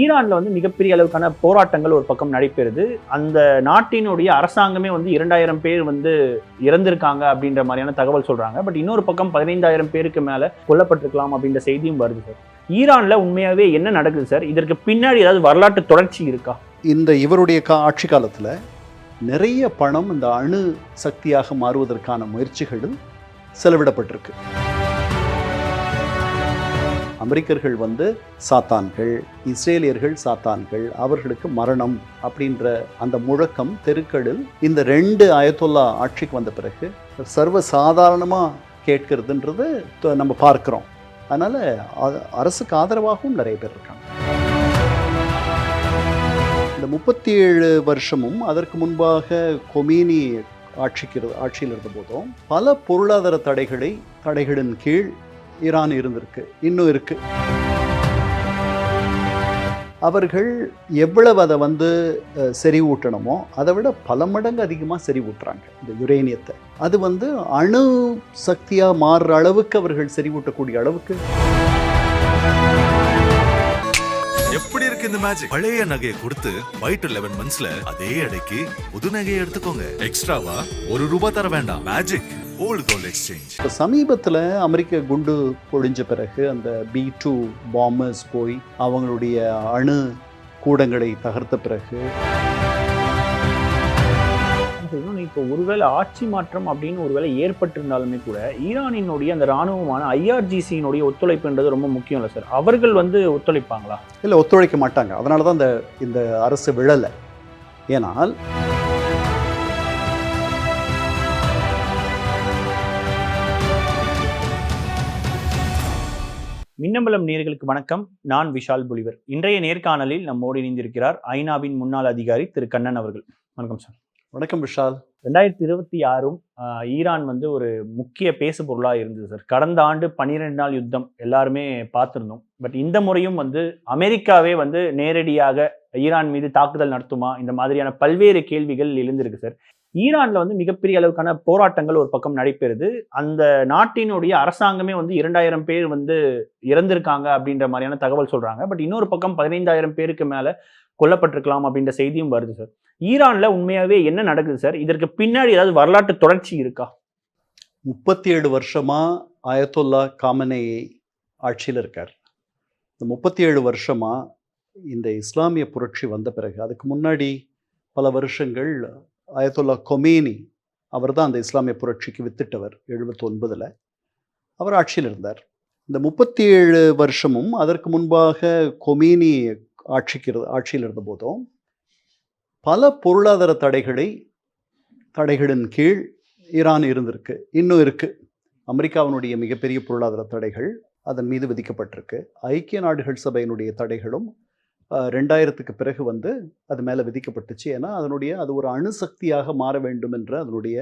ஈரானில் வந்து மிகப்பெரிய அளவுக்கான போராட்டங்கள் ஒரு பக்கம் நடைபெறுது. அந்த நாட்டினுடைய அரசாங்கமே வந்து இரண்டாயிரம் பேர் வந்து இறந்திருக்காங்க அப்படின்ற மாதிரியான தகவல் சொல்கிறாங்க பட் இன்னொரு பக்கம் பதினைந்தாயிரம் பேருக்கு மேல கொல்லப்பட்டிருக்கலாம் அப்படின்ற செய்தியும் வருது சார். ஈரானில் உண்மையாவே என்ன நடக்குது சார்? இதற்கு பின்னாடி ஏதாவது வரலாற்று தொடர்ச்சி இருக்கா? இந்த இவருடைய கா ஆட்சி காலத்தில் நிறைய பணம் இந்த அணு சக்தியாக மாறுவதற்கான முயற்சிகளில் செலவிடப்பட்டிருக்கு. அமெரிக்கர்கள் வந்து சாத்தான்கள் இஸ்ரேலியர்கள் சாத்தான்கள் அவர்களுக்கு மரணம் அப்படின்ற அந்த முழக்கம் தெருக்களில் இந்த ரெண்டு அயத்தொல்லா ஆட்சிக்கு வந்த பிறகு சர்வ சாதாரணமாக கேட்கறதுன்றது நம்ம பார்க்குறோம். அதனால் அரசுக்கு ஆதரவாகவும் நிறைய பேர் இருக்காங்க. இந்த முப்பத்தி ஏழு வருஷமும் அதற்கு முன்பாக கொமீனி ஆட்சிக்கு ஆட்சியில் இருந்த போதும் பல பொருளாதார தடைகளை தடைகளின் கீழ் ஈரான் இருந்திருக்கு இன்னும் இருக்கு. அவர்கள் எவ்வளவு அதை வந்து செறிவூட்டணுமோ அதை விட பல மடங்கு அதிகமாக செறிவூட்டுறாங்க இந்த யுரேனியத்தை. அது வந்து அணு சக்தியாக மாறுற அளவுக்கு அவர்கள் செறிவூட்டக்கூடிய அளவுக்கு. எப்படி இருக்கு இந்த மேஜிக் பழைய நகையை கொடுத்து ஒயிட் லெவன் மந்த்ஸ்ல அதே அடைக்கு புது நகையை எடுத்துக்கோங்க. எக்ஸ்ட்ராவா ஒரு ரூபாய் தர வேண்டாம். மேஜிக் இப்போ சமீபத்தில் அமெரிக்க குண்டு பொழிஞ்ச பிறகு அந்த பி டூ பாம்பர்ஸ் போய் அவங்களுடைய அணு கூடங்களை தகர்த்த பிறகு இப்போ ஒருவேளை ஆட்சி மாற்றம் அப்படின்னு ஒருவேளை ஏற்பட்டிருந்தாலுமே கூட ஈரானினுடைய அந்த ராணுவமான ஐஆர்ஜிசியினுடைய ஒத்துழைப்புன்றது ரொம்ப முக்கியம் இல்லை சார். அவர்கள் வந்து ஒத்துழைப்பாங்களா? இல்லை ஒத்துழைக்க மாட்டாங்க. அதனால தான் இந்த இந்த அரசு விழலை. ஏனால் மின்னம்பலம் நேர்களுக்கு வணக்கம். நான் விஷால் புலிவர். இன்றைய நேர்காணலில் நம்மோடு இணைந்திருக்கிறார் ஐநாவின் முன்னாள் அதிகாரி திரு கண்ணன் அவர்கள். வணக்கம் சார். வணக்கம் விஷால். ரெண்டாயிரத்தி இருபத்தி ஆறும் ஈரான் வந்து ஒரு முக்கிய பேசு பொருளாக இருந்தது சார். கடந்த ஆண்டு பன்னிரெண்டு நாள் யுத்தம் எல்லாருமே பார்த்துருந்தோம். பட் இந்த முறையும் வந்து அமெரிக்காவே வந்து நேரடியாக ஈரான் மீது தாக்குதல் நடத்துமா இந்த மாதிரியான பல்வேறு கேள்விகள் எழுந்திருக்கு சார். ஈரான்ல வந்து மிகப்பெரிய அளவுக்கான போராட்டங்கள் ஒரு பக்கம் நடைபெறுது. அந்த நாட்டினுடைய அரசாங்கமே வந்து இரண்டாயிரம் பேர் வந்து இறந்திருக்காங்க அப்படின்ற மாதிரியான தகவல் சொல்றாங்க. பட் இன்னொரு பக்கம் பதினைந்தாயிரம் பேருக்கு மேல கொல்லப்பட்டிருக்கலாம் அப்படின்ற செய்தியும் வருது சார். ஈரான்ல உண்மையாவே என்ன நடக்குது சார்? இதற்கு பின்னாடி ஏதாவது வரலாற்று தொடர்ச்சி இருக்கா? முப்பத்தி ஏழு வருஷமாக ஆயத்துல்லா காமனேயை ஆட்சியில் இருக்கார். இந்த முப்பத்தி ஏழு வருஷமாக இந்த இஸ்லாமிய புரட்சி வந்த பிறகு அதுக்கு முன்னாடி பல வருஷங்கள் அயத்துல்லா கொமேனி அவர் தான் அந்த இஸ்லாமிய புரட்சிக்கு வித்திட்டவர் எழுபத்தொன்பதில். அவர் ஆட்சியில் இருந்தார். இந்த முப்பத்தி ஏழு வருஷமும் அதற்கு முன்பாக கொமேனி ஆட்சிக்கு இரு- ஆட்சியில் இருந்த போதும் பல பொருளாதார தடைகளை தடைகளின் கீழ் ஈரான் இருந்திருக்கு இன்னும் இருக்குது அமெரிக்காவினுடைய மிகப்பெரிய பொருளாதார தடைகள் அதன் மீது விதிக்கப்பட்டிருக்கு. ஐக்கிய நாடுகள் சபையினுடைய தடைகளும் ரெண்டாயிரத்துக்கு பிறகு வந்து அது மேலே விதிக்கப்பட்டுச்சு. ஏன்னா அதனுடைய அது ஒரு அணுசக்தியாக மாற வேண்டும் என்ற அதனுடைய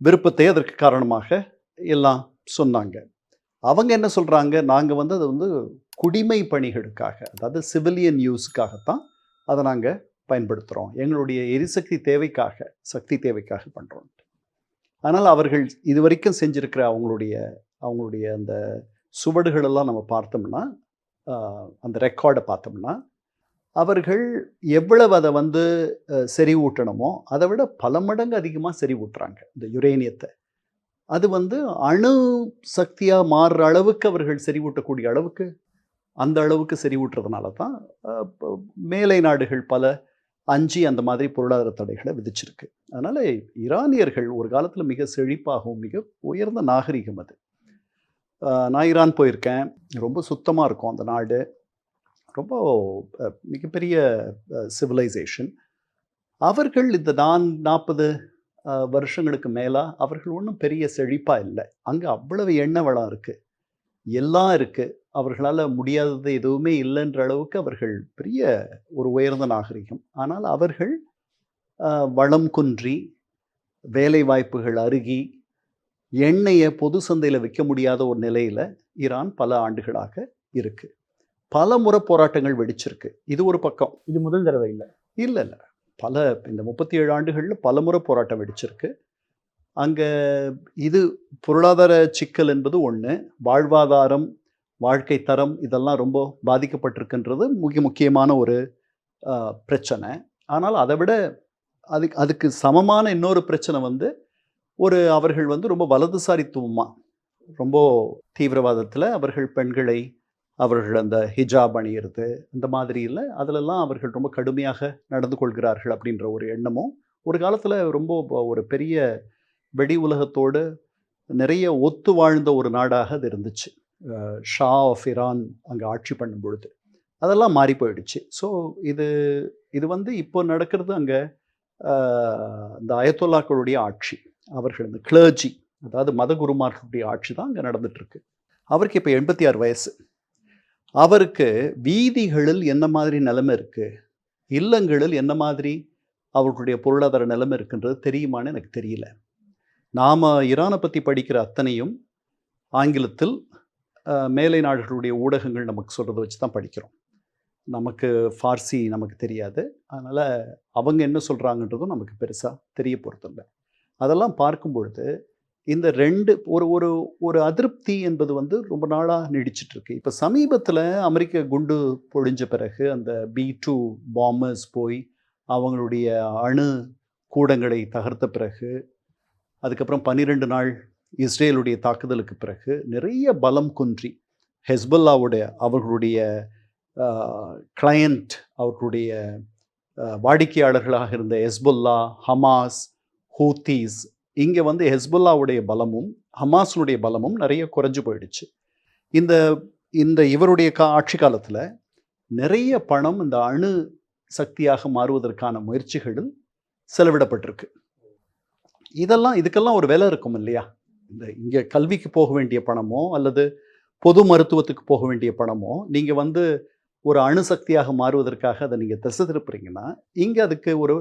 விருப்பத்தை அதற்கு காரணமாக எல்லாம் சொன்னாங்க. அவங்க என்ன சொல்கிறாங்க நாங்கள் வந்து அது வந்து குடிமை பணிகளுக்காக அதாவது சிவிலியன் யூஸுக்காகத்தான் அதை நாங்கள் பயன்படுத்துகிறோம் எங்களுடைய எரிசக்தி தேவைக்காக சக்தி தேவைக்காக பண்ணுறோம் ஆனால் அவர்கள் இதுவரைக்கும் செஞ்சிருக்கிற அவங்களுடைய அவங்களுடைய அந்த சுவடுகளெல்லாம் நம்ம பார்த்தோம்னா அந்த ரெக்கார்டை பார்த்தோம்னா அவர்கள் எவ்வளவு அதை வந்து செறிவூட்டணுமோ அதை விட பல மடங்கு அதிகமாக செறிவூட்டுறாங்க இந்த யுரேனியத்தை. அது வந்து அணு சக்தியாக மாறுற அளவுக்கு அவர்கள் செறிவூட்டக்கூடிய அளவுக்கு அந்த அளவுக்கு செறிவூட்டுறதுனால தான் மேலை நாடுகள் பல அஞ்சு அந்த மாதிரி பொருளாதார தடைகளை விதிச்சிருக்கு. அதனால் ஈரானியர்கள் ஒரு காலத்தில் மிக செழிப்பாகவும் மிக உயர்ந்த நாகரிகம் அது. நான் ஈரான் போயிருக்கேன். ரொம்ப சுத்தமாக இருக்கும் அந்த நாடு. ரொம்ப மிகப்பெரிய சிவிலைசேஷன் அவர்கள் இந்த நான் நாற்பது வருஷங்களுக்கு மேலாக அவர்கள் ஒன்றும் பெரிய செழிப்பாக இல்லை. அங்கே அவ்வளவு எண்ணெய் வளம் இருக்குது எல்லாம் இருக்குது அவர்களால் முடியாதது எதுவுமே இல்லைன்ற அளவுக்கு அவர்கள் பெரிய ஒரு உயர்ந்த நாகரிகம். ஆனால் அவர்கள் வளம் குன்றி வேலை வாய்ப்புகள் அருகி எண்ணெயை பொது சந்தையில் விற்க முடியாத ஒரு நிலையில் ஈரான் பல ஆண்டுகளாக இருக்குது பல முறை போராட்டங்கள் வெடிச்சிருக்கு. இது ஒரு பக்கம். இது முதல் தடவை இல்லை. இல்லை இல்லை. பல இந்த முப்பத்தி ஏழு ஆண்டுகளில் பல முறை போராட்டம் வெடிச்சிருக்கு. அங்கே இது பொருளாதார சிக்கல் என்பது ஒன்று வாழ்வாதாரம் வாழ்க்கை தரம் இதெல்லாம் ரொம்ப பாதிக்கப்பட்டிருக்குன்றது முக்கிய முக்கியமான ஒரு பிரச்சனை. ஆனால் அதை விட அதுக்கு அதுக்கு சமமான இன்னொரு பிரச்சனை வந்து ஒரு அவர்கள் வந்து ரொம்ப வலதுசாரித்துவமாக ரொம்ப தீவிரவாதத்தில் அவர்கள் பெண்களை அவர்கள் அந்த ஹிஜாப் அணியிறது இந்த மாதிரி இல்லை. அதிலெல்லாம் அவர்கள் ரொம்ப கடுமையாக நடந்து கொள்கிறார்கள் அப்படின்ற ஒரு எண்ணமும் ஒரு காலத்தில் ரொம்ப ஒரு பெரிய வெடி உலகத்தோடு நிறைய ஒத்து வாழ்ந்த ஒரு நாடாக அது இருந்துச்சு. ஷா ஆஃப் இரான் அங்கே ஆட்சி பண்ணும் பொழுது. அதெல்லாம் மாறி போயிடுச்சு. ஸோ இது இது வந்து இப்போ நடக்கிறது அங்கே இந்த அயத்தொல்லாக்களுடைய ஆட்சி. அவர்கள் இந்த கிளர்ஜி அதாவது மதகுருமார்களுடைய ஆட்சி தான் அங்கே நடந்துட்டுருக்கு. அவருக்கு இப்போ எண்பத்தி ஆறு வயசு. அவருக்கு வீதிகளில் என்ன மாதிரி நிலைமை இருக்குது இல்லங்களில் என்ன மாதிரி அவர்களுடைய பொருளாதார நிலைமை இருக்குன்றது தெரியுமான்னு எனக்கு தெரியல. நாம் ஈரானை பற்றி படிக்கிற அத்தனையும் ஆங்கிலத்தில் மேலை நாடுகளுடைய ஊடகங்கள் நமக்கு சொல்கிறத வச்சு தான் படிக்கிறோம். நமக்கு ஃபார்சி நமக்கு தெரியாது. அதனால் அவங்க என்ன சொல்கிறாங்கன்றதும் நமக்கு பெருசாக தெரிய போகிறதில்ல அதெல்லாம் பார்க்கும் பொழுது இந்த ரெண்டு ஒரு ஒரு ஒரு அதிருப்தி என்பது வந்து ரொம்ப நாளாக நீடிச்சிட்ருக்கு இப்போ சமீபத்தில் அமெரிக்க குண்டு பொழிஞ்ச பிறகு அந்த பி டூ பாம்பர்ஸ் போய் அவங்களுடைய அணு கூடங்களை தகர்த்த பிறகு அதுக்கப்புறம் பன்னிரெண்டு நாள் இஸ்ரேலுடைய தாக்குதலுக்கு பிறகு நிறைய பலம் குன்றி ஹெஸ்பல்லாவுடைய அவர்களுடைய கிளையண்ட் அவர்களுடைய வாடிக்கையாளர்களாக இருந்த ஹெஸ்புல்லா ஹமாஸ் ஹூத்தீஸ் இங்கே வந்து ஹெஸ்புல்லாவுடைய பலமும் ஹமாஸுடைய பலமும் நிறைய குறைஞ்சு போயிடுச்சு. இந்த இந்த இவருடைய கா ஆட்சி காலத்தில் நிறைய பணம் இந்த அணு சக்தியாக மாறுவதற்கான முயற்சிகளில் செலவிடப்பட்டிருக்கு. இதெல்லாம் இதுக்கெல்லாம் ஒரு விலை இருக்கும் இல்லையா? இந்த இங்கே கல்விக்கு போக வேண்டிய பணமோ அல்லது பொது மருத்துவத்துக்கு போக வேண்டிய பணமோ நீங்கள் வந்து ஒரு அணு சக்தியாக மாறுவதற்காக அதை நீங்கள் திசை திருப்புறீங்கன்னா இங்கே அதுக்கு ஒரு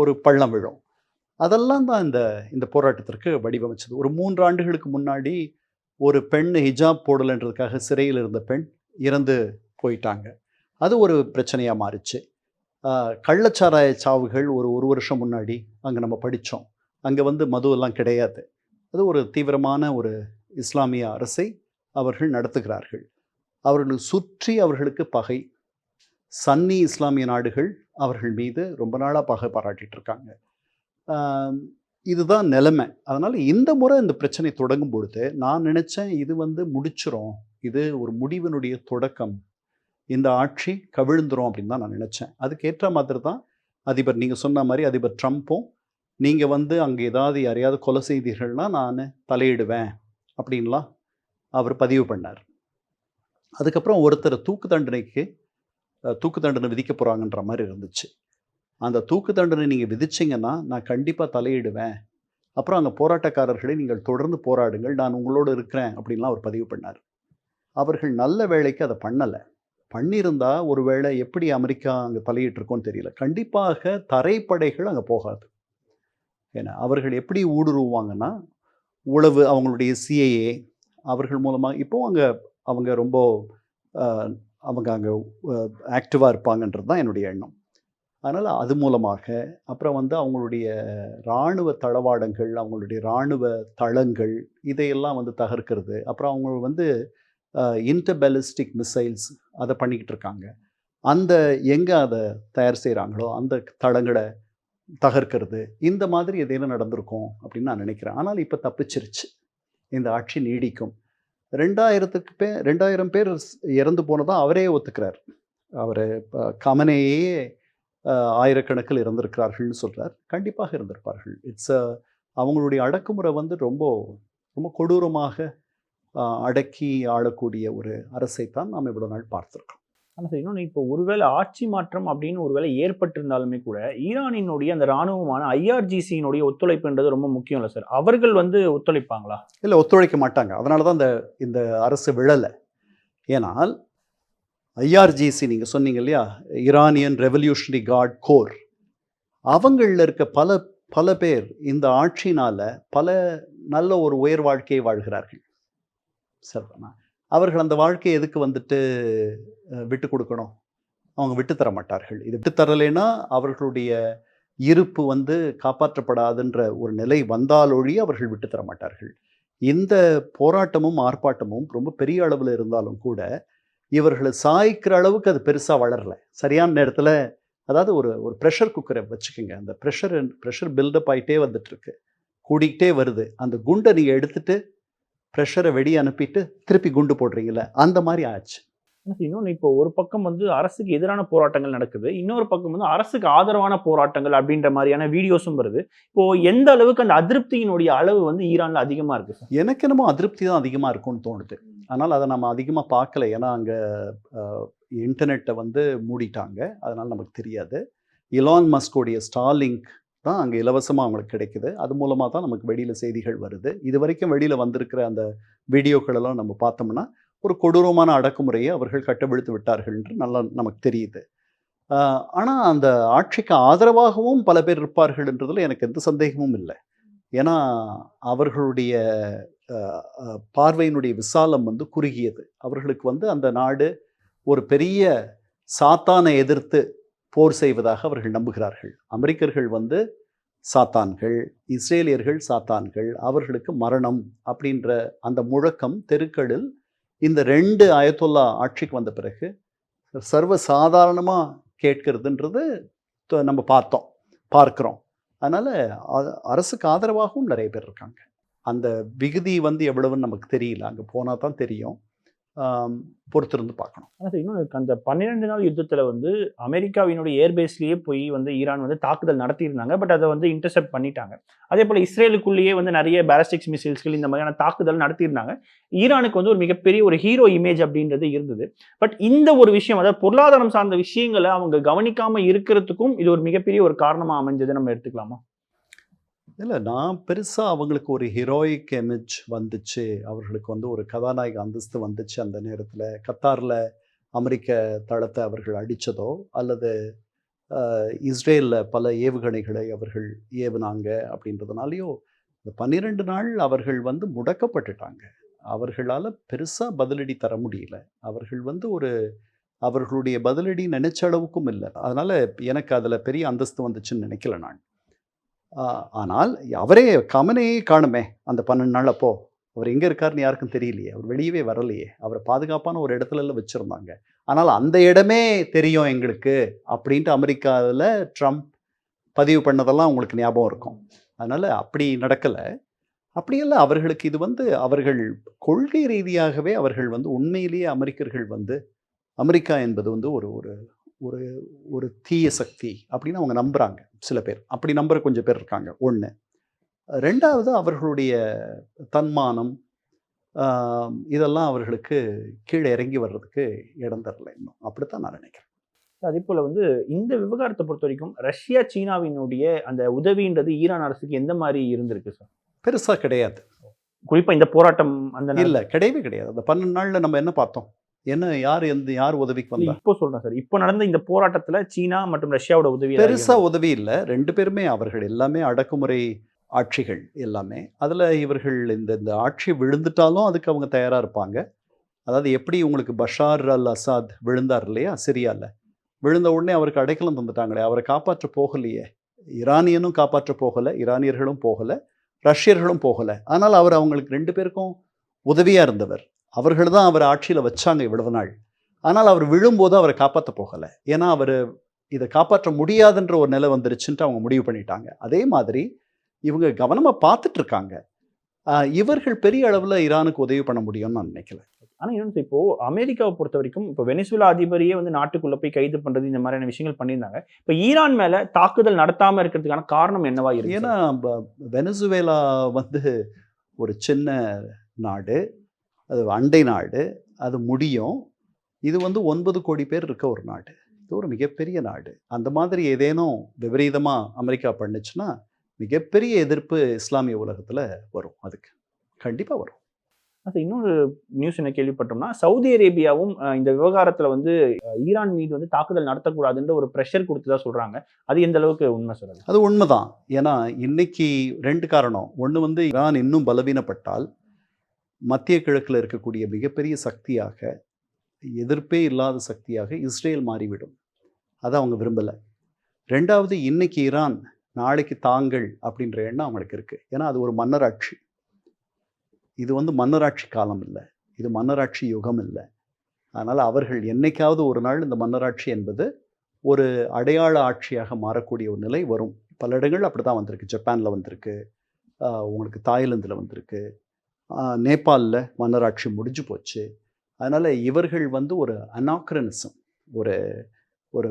ஒரு பள்ளம் விழும். அதெல்லாம் தான் இந்த இந்த போராட்டத்திற்கு வடிவமைச்சது. ஒரு மூன்று ஆண்டுகளுக்கு முன்னாடி ஒரு பெண் ஹிஜாப் போடலைன்றதுக்காக சிறையில் இருந்த பெண் இறந்து போயிட்டாங்க. அது ஒரு பிரச்சனையாக மாறிச்சு. கள்ளச்சாராய சாவுகள் ஒரு ஒரு வருஷம் முன்னாடி அங்கே நம்ம படித்தோம் அங்கே வந்து மதுவெல்லாம் கிடையாது. அது ஒரு தீவிரமான ஒரு இஸ்லாமிய அரசை அவர்கள் நடத்துகிறார்கள். அவர்கள் சுற்றி அவர்களுக்கு பகை. சன்னி இஸ்லாமிய நாடுகள் அவர்கள் மீது ரொம்ப நாளாக பகை பாராட்டிட்டு இருக்காங்க. இதுதான் நிலைமை. அதனால் இந்த முறை இந்த பிரச்சனை தொடங்கும் பொழுது நான் நினச்சேன் இது வந்து முடிச்சிரும். இது ஒரு முடிவினுடைய தொடக்கம். இந்த ஆட்சி கவிழ்ந்துரும் அப்படின்னு தான் நான் நினச்சேன். அதுக்கேற்ற மாதிரி தான் அதிபர் நீங்கள் சொன்ன மாதிரி அதிபர் ட்ரம்ப்பும் நீங்கள் வந்து அங்கே ஏதாவது யாரையாவது கொலை செய்தீர்கள்னா நான் தலையிடுவேன் அப்படின்லாம் அவர் பதிவு பண்ணார். அதுக்கப்புறம் ஒருத்தர் தூக்கு தண்டனைக்கு தூக்கு தண்டனை விதிக்க போகிறாங்கன்ற மாதிரி இருந்துச்சு. அந்த தூக்கு தண்டனை நீங்கள் விதிச்சிங்கன்னா நான் கண்டிப்பாக தலையிடுவேன். அப்புறம் அந்த போராட்டக்காரர்களை நீங்கள் தொடர்ந்து போராடுங்கள் நான் உங்களோடு இருக்கிறேன் அப்படின்லாம் அவர் பதிவு பண்ணார். அவர்கள் நல்ல வேலைக்கு அதை பண்ணலை. பண்ணியிருந்தா ஒருவேளை எப்படி அமெரிக்கா அங்கே தலையிட்டிருக்கோன்னு தெரியல. கண்டிப்பாக தரைப்படைகள் அங்கே போகாது. ஏன்னா அவர்கள் எப்படி ஊடுருவாங்கன்னா உளவு அவங்களுடைய சிஏஏ அவர்கள் மூலமாக இப்போது அங்கே அவங்க ரொம்ப அவங்க அங்கே ஆக்டிவாக இருப்பாங்கன்றது தான் என்னுடைய எண்ணம். அதனால் அது மூலமாக அப்புறம் வந்து அவங்களுடைய இராணுவ தளவாடங்கள் அவங்களுடைய இராணுவ தளங்கள் இதையெல்லாம் வந்து தகர்க்கிறது. அப்புறம் அவங்க வந்து இன்டர்பெலிஸ்டிக் மிசைல்ஸ் அதை பண்ணிக்கிட்டு இருக்காங்க. அந்த எங்கே அதை தயார் செய்கிறாங்களோ அந்த தளங்களை தகர்க்கிறது. இந்த மாதிரி எதையெல்லாம் நடந்திருக்கும் அப்படின்னு நான் நினைக்கிறேன். ஆனால் இப்போ தப்பிச்சிருச்சு. இந்த ஆட்சி நீடிக்கும். ரெண்டாயிரத்துக்கு பேர் ரெண்டாயிரம் பேர் இறந்து போனதா அவரே ஒத்துக்கிறார். அவர் கமனையே ஆயிரக்கணக்கில் இறந்திருக்கிறார்கள்னு சொல்கிறார் கண்டிப்பாக இருந்திருப்பார்கள். இட்ஸ் அவங்களுடைய அடக்குமுறை வந்து ரொம்ப ரொம்ப கொடூரமாக அடக்கி ஆளக்கூடிய ஒரு அரசை தான் நாம் இவ்வளோ நாள் பார்த்துருக்கோம். ஆனால் சார். இன்னொன்று இப்போ ஒருவேளை ஆட்சி மாற்றம் அப்படின்னு ஒருவேளை ஏற்பட்டிருந்தாலுமே கூட ஈரானினுடைய அந்த ராணுவமான ஐஆர்ஜிசியினுடைய ஒத்துழைப்புன்றது ரொம்ப முக்கியம் இல்லை சார். அவர்கள் வந்து ஒத்துழைப்பாங்களா? இல்லை ஒத்துழைக்க மாட்டாங்க. அதனால தான் இந்த இந்த அரசு விழலை. ஏனால் ஐஆர்ஜிசி நீங்கள் சொன்னீங்க இல்லையா? ஈரானியன் ரெவல்யூஷனரி கார்ட் கோர் அவங்களில் இருக்க பல பல பேர் இந்த ஆட்சினால் பல நல்ல ஒரு உயர் வாழ்க்கையை வாழ்கிறார்கள். சரிதானா அவர்கள் அந்த வாழ்க்கையை எதுக்கு வந்துட்டு விட்டு கொடுக்கணும்? அவங்க விட்டுத்தர மாட்டார்கள். இது விட்டுத்தரலைன்னா அவர்களுடைய இருப்பு வந்து காப்பாற்றப்படாதுன்ற ஒரு நிலை வந்தாலொழி அவர்கள் விட்டுத்தர மாட்டார்கள். இந்த போராட்டமும் ஆர்ப்பாட்டமும் ரொம்ப பெரிய அளவில் இருந்தாலும் கூட இவர்களை சாய்க்கிற அளவுக்கு அது பெருசாக வளரல. சரியான நேரத்தில் அதாவது ஒரு ஒரு ப்ரெஷர் குக்கரை வச்சுக்கோங்க. அந்த ப்ரெஷர் ப்ரெஷர் பில்டப் ஆகிட்டே வந்துட்டுருக்கு. கூடிக்கிட்டே வருது. அந்த குண்டை நீங்கள் எடுத்துட்டு ப்ரெஷரை வெடி அனுப்பிட்டு திருப்பி குண்டு போடுறீங்களே அந்த மாதிரி ஆச்சு. இன்னொன்று இப்போ ஒரு பக்கம் வந்து அரசுக்கு எதிரான போராட்டங்கள் நடக்குது. இன்னொரு பக்கம் வந்து அரசுக்கு ஆதரவான போராட்டங்கள் அப்படின்ற மாதிரியான வீடியோஸும் வருது. இப்போ எந்த அளவுக்கு அந்த அதிருப்தியினுடைய அளவு வந்து ஈரான்ல அதிகமா இருக்கு எனக்கு என்னமோ அதிருப்தி தான் அதிகமாக இருக்கும்னு தோணுது. ஆனால் அதை நம்ம அதிகமாக பார்க்கல. ஏன்னா அங்கே இன்டர்நெட்டை வந்து மூடிட்டாங்க. அதனால் நமக்கு தெரியாது. இலான் மஸ்கோடைய ஸ்டார்லிங்க் தான் அங்கே இலவசமாக அவங்களுக்கு கிடைக்குது. அது மூலமாக தான் நமக்கு வெளியில் செய்திகள் வருது. இது வரைக்கும் வெளியில் வந்திருக்கிற அந்த வீடியோக்களெல்லாம் நம்ம பார்த்தோம்னா ஒரு கொடூரமான அடக்குமுறையை அவர்கள் கட்டவிழ்த்து விட்டார்கள் என்று நல்லா நமக்கு தெரியுது. ஆனால் அந்த ஆட்சிக்கு ஆதரவாகவும் பல பேர் இருப்பார்கள் என்றதில் எனக்கு எந்த சந்தேகமும் இல்லை. ஏன்னா அவர்களுடைய பார்வையினுடைய விசாலம் வந்து குறுகியது. அவர்களுக்கு வந்து அந்த நாடு ஒரு பெரிய சாத்தானை எதிர்த்து போர் செய்வதாக அவர்கள் நம்புகிறார்கள். அமெரிக்கர்கள் வந்து சாத்தான்கள் இஸ்ரேலியர்கள் சாத்தான்கள் அவர்களுக்கு மரணம் அப்படின்ற அந்த முழக்கம் தெருக்களில் இந்த ரெண்டு அயத்துல்லா ஆட்சிக்கு வந்த பிறகு சர்வ சாதாரணமாக கேட்கறதுன்றது நம்ம பார்த்தோம் பார்க்குறோம். அதனால் அரசுக்கு ஆதரவாகவும் நிறைய பேர் இருக்காங்க. அந்த விகுதி வந்து எவ்வளவுன்னு நமக்கு தெரியல. அங்கே போனால் தான் தெரியும். பொறுத்திருந்து பார்க்கணும். இன்னொரு அந்த பன்னிரெண்டு நாள் யுத்தத்தில் வந்து அமெரிக்காவினுடைய ஏர்பேஸ்லேயே போய் வந்து ஈரான் வந்து தாக்குதல் நடத்தியிருந்தாங்க. பட் அதை வந்து இன்டர்செப்ட் பண்ணிட்டாங்க. அதே போல் இஸ்ரேலுக்குள்ளேயே வந்து நிறைய பேரஸ்டிக்ஸ் மிசைல்ஸ்கள் இந்த மாதிரியான தாக்குதல் நடத்தியிருந்தாங்க. ஈரானுக்கு வந்து ஒரு மிகப்பெரிய ஒரு ஹீரோ இமேஜ் அப்படின்றது இருந்தது. பட் இந்த ஒரு விஷயம் அதாவது பொருளாதாரம் சார்ந்த விஷயங்களை அவங்க கவனிக்காமல் இருக்கிறதுக்கும் இது ஒரு மிகப்பெரிய ஒரு காரணமாக அமைஞ்சது நம்ம எடுத்துக்கலாமா? இல்லை நான் பெருசாக அவங்களுக்கு ஒரு ஹீரோயிக் இமேஜ் வந்துச்சு. அவர்களுக்கு வந்து ஒரு கதாநாயக அந்தஸ்து வந்துச்சு அந்த நேரத்தில். கத்தாரில் அமெரிக்க தளத்தை அவர்கள் அடித்ததோ அல்லது இஸ்ரேலில் பல ஏவுகணைகளை அவர்கள் ஏவுனாங்க அப்படின்றதுனாலையோ இந்த பன்னிரெண்டு நாள் அவர்கள் வந்து முடக்கப்பட்டுட்டாங்க. அவர்களால் பெருசாக பதிலடி தர முடியல. அவர்கள் வந்து ஒரு அவர்களுடைய பதிலடி நினைச்ச அளவுக்கும் இல்லை. அதனால் எனக்கு அதில் பெரிய அந்தஸ்து வந்துச்சுன்னு நினைக்கல நான். ஆனால் அவரே கமனையே காணுமே அந்த பன்னெண்டு நாள் அப்போ. அவர் எங்கே இருக்காருன்னு யாருக்கும் தெரியலையே. அவர் வெளியவே வரலையே. அவரை பாதுகாப்பான ஒரு இடத்துல எல்லாம் வச்சுருந்தாங்க. ஆனால் அந்த இடமே தெரியும் எங்களுக்கு அப்படின்ட்டு அமெரிக்காவில் ட்ரம்ப் பதிவு பண்ணதெல்லாம் உங்களுக்கு ஞாபகம் இருக்கும். அதனால் அப்படி நடக்கலை. அப்படியெல்லாம் அவர்களுக்கு இது வந்து அவர்கள் கொள்கை ரீதியாகவே அவர்கள் வந்து உண்மையிலேயே அமெரிக்கர்கள் வந்து அமெரிக்கா என்பது வந்து ஒரு ஒரு ஒரு ஒரு தீய சக்தி அப்படின்னு அவங்க நம்புகிறாங்க சில பேர். அப்படி நம்புற கொஞ்சம் பேர் இருக்காங்க. ஒன்று ரெண்டாவது அவர்களுடைய தன்மானம் இதெல்லாம் அவர்களுக்கு கீழே இறங்கி வர்றதுக்கு இடம் தரல இன்னும். அப்படித்தான் நான் நினைக்கிறேன். அதே போல வந்து இந்த விவகாரத்தை பொறுத்த வரைக்கும் ரஷ்யா சீனாவினுடைய அந்த உதவின்றது ஈரான் அரசுக்கு எந்த மாதிரி இருந்திருக்கு சார் பெருசாக கிடையாது. குறிப்பா இந்த போராட்டம் அந்த இல்லை கிடையவே கிடையாது. அந்த பன்னெண்டு நாளில் நம்ம என்ன பார்த்தோம்? என்ன யார் எந்த யார் உதவிக்கு வந்தா இப்போ சொல்றேன் சார் இப்போ நடந்த இந்த போராட்டத்துல சீனா மற்றும் ரஷ்யாவோட உதவி பெருசா உதவி இல்லை. ரெண்டு பேருமே அவர்கள். எல்லாமே அடக்குமுறை ஆட்சிகள் எல்லாமே. அதில் இவர்கள் இந்த இந்த ஆட்சி விழுந்துட்டாலும் அதுக்கு அவங்க தயாராக இருப்பாங்க. அதாவது எப்படி உங்களுக்கு பஷார் அல் அசாத் விழுந்தார் இல்லையா? சிரியால. விழுந்த உடனே அவருக்கு அடைக்கலம் தந்துட்டாங்களே. அவரை காப்பாற்ற போகலையே. ஈரானியனும் காப்பாற்ற போகலை. ஈரானியர்களும் போகலை. ரஷ்யர்களும் போகலை. ஆனால் அவர் அவங்களுக்கு ரெண்டு பேருக்கும் உதவியாக இருந்தவர். அவர்கள் தான் அவர் ஆட்சியில் வச்சாங்க இவ்வளவு நாள். ஆனால் அவர் விழும்போது அவரை காப்பாற்ற போகலை. ஏன்னா அவர் இதை காப்பாற்ற முடியாதுன்ற ஒரு நிலை வந்துருச்சுன்ட்டு அவங்க முடிவு பண்ணிட்டாங்க. அதே மாதிரி இவங்க கவனமாக பார்த்துட்டு இருக்காங்க ஆஹ் இவர்கள் பெரிய அளவில் ஈரானுக்கு உதவி பண்ண முடியும்னு நான் நினைக்கல. ஆனா இன்னொன்று இப்போ அமெரிக்காவை பொறுத்த வரைக்கும் இப்போ வெனிசுலா அதிபரையே வந்து நாட்டுக்குள்ள போய் கைது பண்றது இந்த மாதிரியான விஷயங்கள் பண்ணியிருந்தாங்க. இப்போ ஈரான் மேல தாக்குதல் நடத்தாம இருக்கிறதுக்கான காரணம் என்னவா இருக்கு ஏன்னா வெனிசுவேலா வந்து ஒரு சின்ன நாடு. அது அண்டை நாடு அது முடியும். இது வந்து ஒன்பது கோடி பேர் இருக்க ஒரு நாடு. இது ஒரு மிகப்பெரிய நாடு. அந்த மாதிரி ஏதேனும் விபரீதமாக அமெரிக்கா பண்ணுச்சுன்னா மிகப்பெரிய எதிர்ப்பு இஸ்லாமிய உலகத்தில் வரும். அதுக்கு கண்டிப்பாக வரும். அது இன்னொரு நியூஸ் என்ன கேள்விப்பட்டோம்னா சவுதி அரேபியாவும் இந்த விவகாரத்துல வந்து ஈரான் மீது வந்து தாக்குதல் நடத்தக்கூடாதுன்ற ஒரு ப்ரெஷர் கொடுத்ததா சொல்றாங்க. அது எந்த அளவுக்கு உண்மை சொல்லுங்க அது உண்மைதான். ஏன்னா இன்னைக்கு ரெண்டு காரணம். ஒன்று வந்து ஈரான் இன்னும் பலவீனப்பட்டால் மத்திய கிழக்கில் இருக்கக்கூடிய மிகப்பெரிய சக்தியாக எதிர்ப்பே இல்லாத சக்தியாக இஸ்ரேல் மாறிவிடும். அதை அவங்க விரும்பலை. ரெண்டாவது இன்னைக்கு ஈரான் நாளைக்கு தாங்கள் அப்படின்ற எண்ணம் அவங்களுக்கு இருக்குது ஏன்னா அது ஒரு மன்னராட்சி. இது வந்து மன்னராட்சி காலம் இல்லை. இது மன்னராட்சி யுகம் இல்லை. அதனால் அவர்கள் என்னைக்காவது ஒரு நாள் இந்த மன்னராட்சி என்பது ஒரு அடையாள ஆட்சியாக மாறக்கூடிய ஒரு நிலை வரும். பல இடங்கள் அப்படி தான் வந்திருக்கு. ஜப்பானில் வந்திருக்கு. உங்களுக்கு தாய்லாந்தில் வந்திருக்கு. நேபாளில் மன்னராட்சி முடிஞ்சு போச்சு. அதனால் இவர்கள் வந்து ஒரு அனாக்ரனிசம் ஒரு ஒரு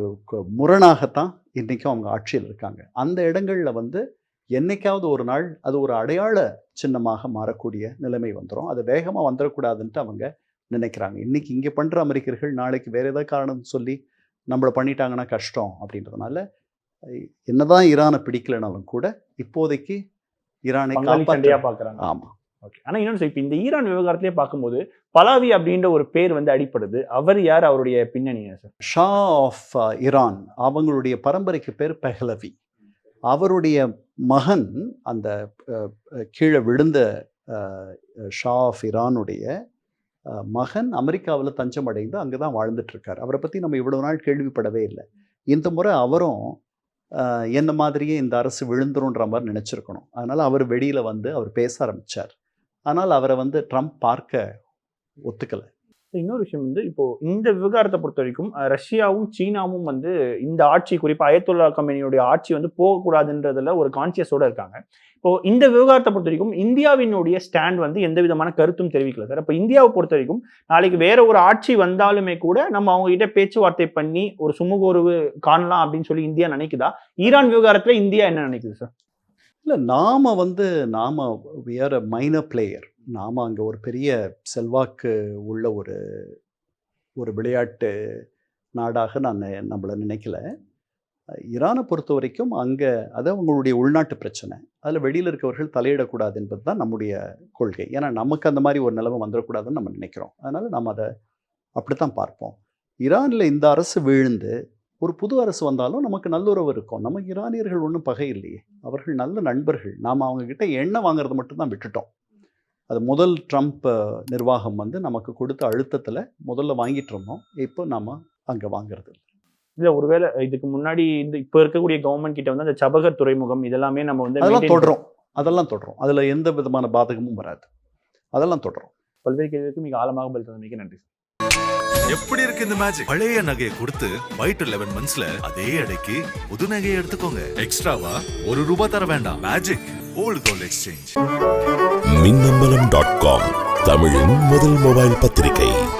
முரணாகத்தான் இன்றைக்கும் அவங்க ஆட்சியில் இருக்காங்க. அந்த இடங்களில் வந்து என்னைக்காவது ஒரு நாள் அது ஒரு அடையாள சின்னமாக மாறக்கூடிய நிலைமை வந்துடும் அது வேகமாக வந்துடக்கூடாதுன்ட்டு அவங்க நினைக்கிறாங்க. இன்னைக்கு இங்கே பண்ணுற அமெரிக்கர்கள் நாளைக்கு வேற ஏதாவது காரணம் சொல்லி நம்மளை பண்ணிட்டாங்கன்னா கஷ்டம் அப்படின்றதுனால என்னதான் ஈரானை பிடிக்கலைனாலும் கூட இப்போதைக்கு ஈரானை காப்பாற்ற ஆமாம் ஓகே ஆனால் இன்னொன்று சார், இப்போ இந்த ஈரான் விவகாரத்திலே பார்க்கும்போது பலாவி அப்படின்ற ஒரு பேர் வந்து அடிப்படுது அவர் யார்? அவருடைய பின்னணி சார் ஷா ஆஃப் ஈரான் அவங்களுடைய பரம்பரைக்கு பேர் பெஹலவி. அவருடைய மகன் அந்த uh, uh, கீழே விழுந்த ஷா ஆஃப் ஈரானுடைய மகன் அமெரிக்காவில் தஞ்சம் அடைந்து அங்கே தான் வாழ்ந்துட்டுருக்கார். அவரை பற்றி நம்ம இவ்வளோ நாள் கேள்விப்படவே இல்லை. இந்த முறை அவரும் uh, என்ன மாதிரியே இந்த அரசு விழுந்துருன்ற மாதிரி நினச்சிருக்கணும். அதனால் அவர் வெளியில் வந்து அவர் பேச ஆரம்பித்தார் ஆனால் அவரை வந்து ட்ரம்ப் பார்க்க ஒத்துக்கலை. இன்னொரு விஷயம் வந்து இப்போ இந்த விவகாரத்தை பொறுத்த வரைக்கும் ரஷ்யாவும் சீனாவும் வந்து இந்த ஆட்சி குறிப்பா அயத்துல்லா கம்பெனியுடைய ஆட்சி வந்து போகக்கூடாதுன்றதுல ஒரு கான்சியஸோட இருக்காங்க. இப்போ இந்த விவகாரத்தை பொறுத்த வரைக்கும் இந்தியாவினுடைய ஸ்டாண்ட் வந்து எந்த விதமான கருத்தும் தெரிவிக்கல சார். அப்போ இந்தியாவை பொறுத்த வரைக்கும் நாளைக்கு வேற ஒரு ஆட்சி வந்தாலுமே கூட நம்ம அவங்க கிட்ட பேச்சுவார்த்தை பண்ணி ஒரு சுமூக உறவு காணலாம் அப்படின்னு சொல்லி இந்தியா நினைக்குதா? ஈரான் விவகாரத்துல இந்தியா என்ன நினைக்குது சார்? இல்லை நாம் வந்து நாம் வியர் அ மைனர் பிளேயர் நாம் அங்கே ஒரு பெரிய செல்வாக்கு உள்ள ஒரு ஒரு விளையாட்டு நாடாக நான் நம்மளை நினைக்கல. ஈரானை பொறுத்த வரைக்கும் அங்கே அது அவங்களுடைய உள்நாட்டு பிரச்சனை. அதில் வெளியில் இருக்கவர்கள் தலையிடக்கூடாது என்பது தான் நம்முடைய கொள்கை. ஏன்னா நமக்கு அந்த மாதிரி ஒரு நிலைமை வந்துடக்கூடாதுன்னு நம்ம நினைக்கிறோம். அதனால் நம்ம அதை அப்படித்தான் பார்ப்போம். ஈரானில் இந்த அரசு விழுந்து ஒரு புது அரசு வந்தாலும் நமக்கு நல்லுறவு இருக்கும். நமக்கு ஈரானியர்கள் ஒன்றும் பகை இல்லையே. அவர்கள் நல்ல நண்பர்கள். நாம் அவங்க கிட்ட எண்ணெய் வாங்குறது மட்டும்தான் விட்டுட்டோம். அது முதல் ட்ரம்ப் நிர்வாகம் வந்து நமக்கு கொடுத்த அழுத்தத்தில் முதல்ல வாங்கிட்டு இருந்தோம். இப்போ நாம அங்கே வாங்குறது இல்ல. இல்ல ஒருவேளை இதுக்கு முன்னாடி இந்த இப்போ இருக்கக்கூடிய கவர்மெண்ட் கிட்ட வந்து அந்த சபகர் துறைமுகம் இதெல்லாமே நம்ம வந்து அதெல்லாம் தொடரும் அதெல்லாம் தொடரும் அதில் எந்த விதமான பாதகமும் வராது. அதெல்லாம் தொடரும் பல்வேறு கேள்விகளுக்கு மிக ஆழமாக பதில் தந்தமைக்கு நன்றி எப்படி இருக்கு இந்த மேஜிக் பழைய நகையை கொடுத்து ஒயிட் லெவன் மந்த்ஸ்ல அதே அடைக்கு புது நகையை எடுத்துக்கோங்க. எக்ஸ்ட்ராவா ஒரு ரூபாய் தர வேண்டாம். Magic old gold exchange Minnambalam dot com தமிழின் முதல் மொபைல் பத்திரிகை.